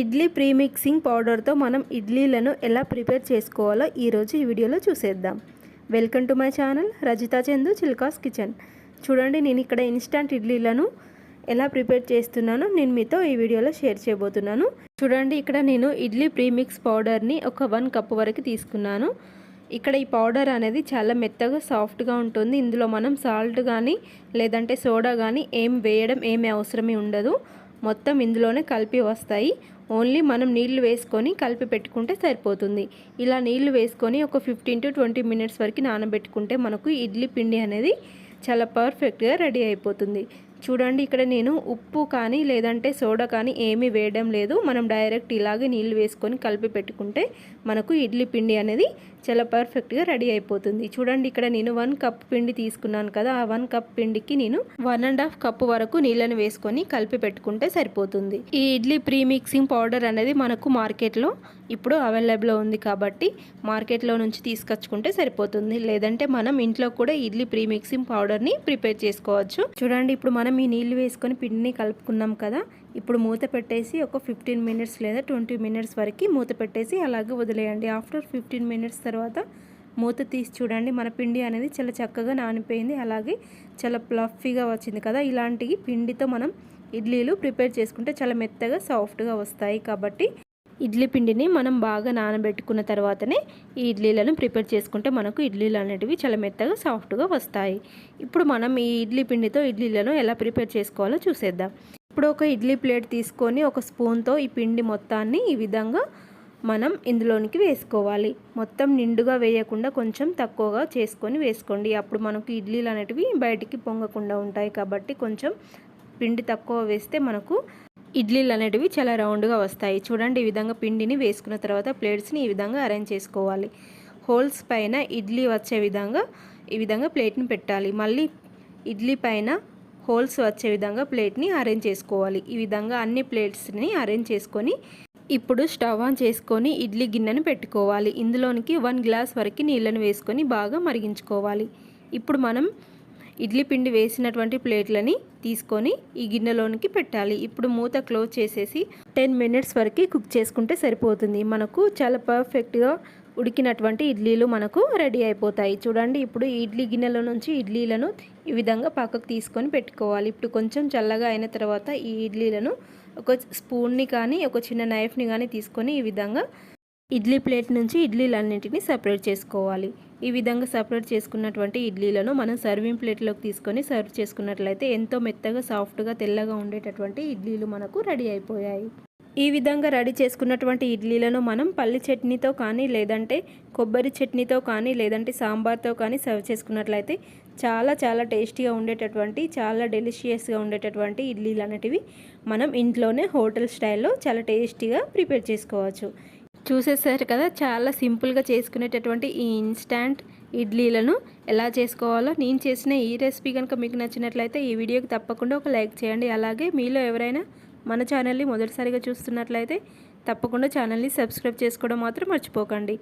ఇడ్లీ ప్రీమిక్సింగ్ పౌడర్తో మనం ఇడ్లీలను ఎలా ప్రిపేర్ చేసుకోవాలో ఈరోజు ఈ వీడియోలో చూసేద్దాం. Welcome to my channel Rajitha Chandu Chilka's kitchen. చూడండి నేను ఇక్కడ ఇన్స్టంట్ ఇడ్లీలను ఎలా ప్రిపేర్ చేస్తున్నానో నేను మీతో ఈ వీడియోలో షేర్ చేయబోతున్నాను. చూడండి ఇక్కడ నేను ఇడ్లీ ప్రీమిక్స్ పౌడర్ని ఒక వన్ కప్ వరకు తీసుకున్నాను. ఇక్కడ ఈ పౌడర్ అనేది చాలా మెత్తగా సాఫ్ట్గా ఉంటుంది. ఇందులో మనం సాల్ట్ కానీ లేదంటే సోడా కానీ ఏం వేయడం ఏమీ అవసరమే ఉండదు. మొత్తం ఇందులోనే కలిపి వస్తాయి. ఓన్లీ మనం నీళ్ళు వేసుకొని కలిపి పెట్టుకుంటే సరిపోతుంది. ఇలా నీళ్ళు వేసుకొని ఒక ఫిఫ్టీన్ టు ట్వంటీ మినిట్స్ వరకు నానబెట్టుకుంటే మనకు ఇడ్లీ పిండి అనేది చాలా పర్ఫెక్ట్గా రెడీ అయిపోతుంది. చూడండి ఇక్కడ నేను ఉప్పు కానీ లేదంటే సోడా కానీ ఏమీ వేయడం లేదు. మనం డైరెక్ట్ ఇలాగే నీళ్ళు వేసుకొని కలిపి పెట్టుకుంటే మనకు ఇడ్లీ పిండి అనేది చాలా పర్ఫెక్ట్గా రెడీ అయిపోతుంది. చూడండి ఇక్కడ నేను వన్ కప్ పిండి తీసుకున్నాను కదా ఆ వన్ కప్ పిండికి నేను వన్ అండ్ హాఫ్ కప్ వరకు నీళ్ళని వేసుకొని కలిపి పెట్టుకుంటే సరిపోతుంది. ఈ ఇడ్లీ ప్రీ మిక్సింగ్ పౌడర్ అనేది మనకు మార్కెట్లో ఇప్పుడు అవైలబుల్ ఉంది కాబట్టి మార్కెట్లో నుంచి తీసుకొచ్చుకుంటే సరిపోతుంది. లేదంటే మనం ఇంట్లో కూడా ఇడ్లీ ప్రీ మిక్సింగ్ పౌడర్ని ప్రిపేర్ చేసుకోవచ్చు. చూడండి ఇప్పుడు మనం ఈ నీళ్ళు వేసుకొని పిండిని కలుపుకున్నాం కదా ఇప్పుడు మూత పెట్టేసి ఒక ఫిఫ్టీన్ మినిట్స్ లేదా ట్వంటీ మినిట్స్ వరకు మూత పెట్టేసి అలాగే వదిలేయండి. ఆఫ్టర్ ఫిఫ్టీన్ మినిట్స్ తర్వాత మూత తీసి చూడండి మన పిండి అనేది చాలా చక్కగా నానిపోయింది. అలాగే చాలా ప్లఫీగా వచ్చింది కదా ఇలాంటివి పిండితో మనం ఇడ్లీలు ప్రిపేర్ చేసుకుంటే చాలా మెత్తగా సాఫ్ట్గా వస్తాయి కాబట్టి ఇడ్లీ పిండిని మనం బాగా నానబెట్టుకున్న తర్వాతనే ఈ ఇడ్లీలను ప్రిపేర్ చేసుకుంటే మనకు ఇడ్లీలు అనేటివి చాలా మెత్తగా సాఫ్ట్గా వస్తాయి. ఇప్పుడు మనం ఈ ఇడ్లీ పిండితో ఇడ్లీలను ఎలా ప్రిపేర్ చేసుకోవాలో చూసేద్దాం. ఇప్పుడు ఒక ఇడ్లీ ప్లేట్ తీసుకొని ఒక స్పూన్తో ఈ పిండి మొత్తాన్ని ఈ విధంగా మనం ఇందులోనికి వేసుకోవాలి. మొత్తం నిండుగా వేయకుండా కొంచెం తక్కువగా చేసుకొని వేసుకోండి. అప్పుడు మనకు ఇడ్లీలు అనేటివి బయటికి పొంగకుండా ఉంటాయి కాబట్టి కొంచెం పిండి తక్కువ వేస్తే మనకు ఇడ్లీలు అనేటివి చాలా రౌండ్గా వస్తాయి. చూడండి ఈ విధంగా పిండిని వేసుకున్న తర్వాత ప్లేట్స్ని ఈ విధంగా అరేంజ్ చేసుకోవాలి. హోల్స్ పైన ఇడ్లీ వచ్చే విధంగా ఈ విధంగా ప్లేట్ని పెట్టాలి. మళ్ళీ ఇడ్లీ పైన హోల్స్ వచ్చే విధంగా ప్లేట్ని అరేంజ్ చేసుకోవాలి. ఈ విధంగా అన్ని ప్లేట్స్ని అరేంజ్ చేసుకొని ఇప్పుడు స్టవ్ ఆన్ చేసుకొని ఇడ్లీ గిన్నెను పెట్టుకోవాలి. ఇందులోనికి వన్ గ్లాస్ వరకు నీళ్ళను వేసుకొని బాగా మరిగించుకోవాలి. ఇప్పుడు మనం ఇడ్లీ పిండి వేసినటువంటి ప్లేట్లని తీసుకొని ఈ గిన్నెలోనికి పెట్టాలి. ఇప్పుడు మూత క్లోజ్ చేసేసి టెన్ మినిట్స్ వరకు కుక్ చేసుకుంటే సరిపోతుంది. మనకు చాలా పర్ఫెక్ట్గా ఉడికినటువంటి ఇడ్లీలు మనకు రెడీ అయిపోతాయి. చూడండి ఇప్పుడు ఇడ్లీ గిన్నెల నుంచి ఇడ్లీలను ఈ విధంగా పక్కకు తీసుకొని పెట్టుకోవాలి. ఇప్పుడు కొంచెం చల్లగా అయిన తర్వాత ఈ ఇడ్లీలను ఒక స్పూన్ని కానీ ఒక చిన్న నైఫ్ని కానీ తీసుకొని ఈ విధంగా ఇడ్లీ ప్లేట్ నుంచి ఇడ్లీలన్నింటినీ సపరేట్ చేసుకోవాలి. ఈ విధంగా సపరేట్ చేసుకున్నటువంటి ఇడ్లీలను మనం సర్వింగ్ ప్లేట్లోకి తీసుకొని సర్వ్ చేసుకున్నట్లయితే ఎంతో మెత్తగా సాఫ్ట్గా తెల్లగా ఉండేటటువంటి ఇడ్లీలు మనకు రెడీ అయిపోయాయి. ఈ విధంగా రెడీ చేసుకున్నటువంటి ఇడ్లీలను మనం పల్లి చట్నీతో కానీ లేదంటే కొబ్బరి చట్నీతో కానీ లేదంటే సాంబార్తో కానీ సర్వ్ చేసుకున్నట్లయితే చాలా చాలా టేస్టీగా ఉండేటటువంటి చాలా డెలిషియస్గా ఉండేటటువంటి ఇడ్లీలు అనేటివి మనం ఇంట్లోనే హోటల్ స్టైల్లో చాలా టేస్టీగా ప్రిపేర్ చేసుకోవచ్చు. చూసేసారు కదా చాలా సింపుల్గా చేసుకునేటటువంటి ఈ ఇన్స్టాంట్ ఇడ్లీలను ఎలా చేసుకోవాలో. నేను చేసిన ఈ రెసిపీ కనుక మీకు నచ్చినట్లయితే ఈ వీడియోకి తప్పకుండా ఒక లైక్ చేయండి. అలాగే మీలో ఎవరైనా మన ఛానల్ని మొదటిసారిగా చూస్తున్నట్లయితే తప్పకుండా ఛానల్ని సబ్స్క్రైబ్ చేసుకోవడం మాత్రం మర్చిపోకండి.